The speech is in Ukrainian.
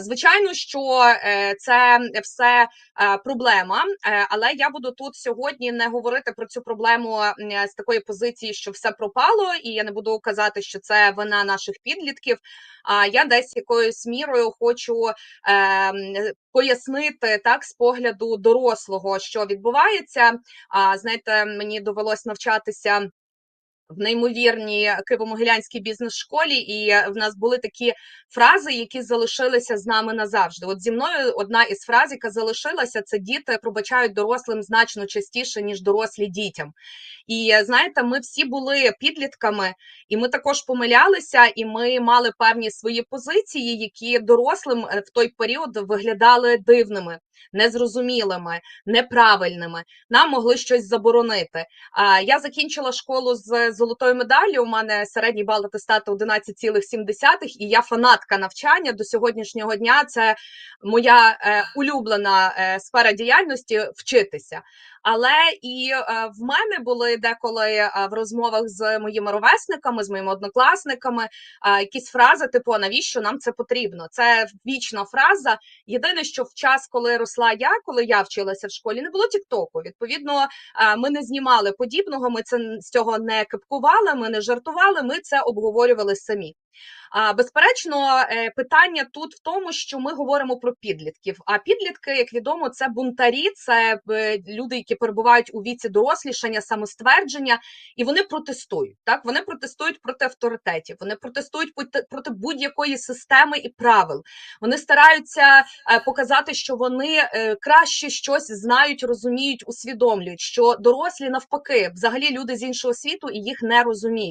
Звичайно, що е, це все е, проблема, е, але я буду тут сьогодні не говорити про цю проблему з такої позиції, що все пропало, і я не буду казати, що це вина наших підлітків. А я десь якоюсь мірою хочу е, пояснити так з погляду дорослого, що відбувається. А знаєте, мені довелось навчатися. В неймовірній Києво-Могилянській бізнес-школі, і в нас були такі фрази, які залишилися з нами назавжди. От зі мною одна із фраз, яка залишилася, це діти пробачають дорослим значно частіше ніж дорослі дітям. І знаєте, ми всі були підлітками, і ми також помилялися, і ми мали певні свої позиції, які дорослим е, в той період виглядали дивними, незрозумілими, неправильними. Нам могли щось заборонити. А я закінчила школу з золотою медаллю. У мене середній бал атестату 11,7, і я фанатка навчання до сьогоднішнього дня. Це моя е, улюблена е, сфера діяльності вчитися. Але і е, в мене були деколи е, в розмовах з моїми ровесниками, з моїми однокласниками, е, якісь фрази, типу, навіщо нам це потрібно? Це вічна фраза. Єдине, що в час, коли росла я, коли я вчилася в школі, не було Тіктоку. Відповідно, ми не знімали подібного. Ми це з цього не кипкували, ми не жартували. Ми це обговорювали самі. А безперечно, е, питання тут в тому, що ми говоримо про підлітків. А підлітки, як відомо, це бунтарі, це е, люди, які перебувають у віці дорослішання, самоствердження, і вони протестують. Так вони протестують проти авторитетів, вони протестують проти- будь-якої системи і правил. Вони стараються е, показати, що вони краще щось знають, розуміють, усвідомлюють. Що дорослі навпаки, взагалі люди з іншого світу і їх не розуміють.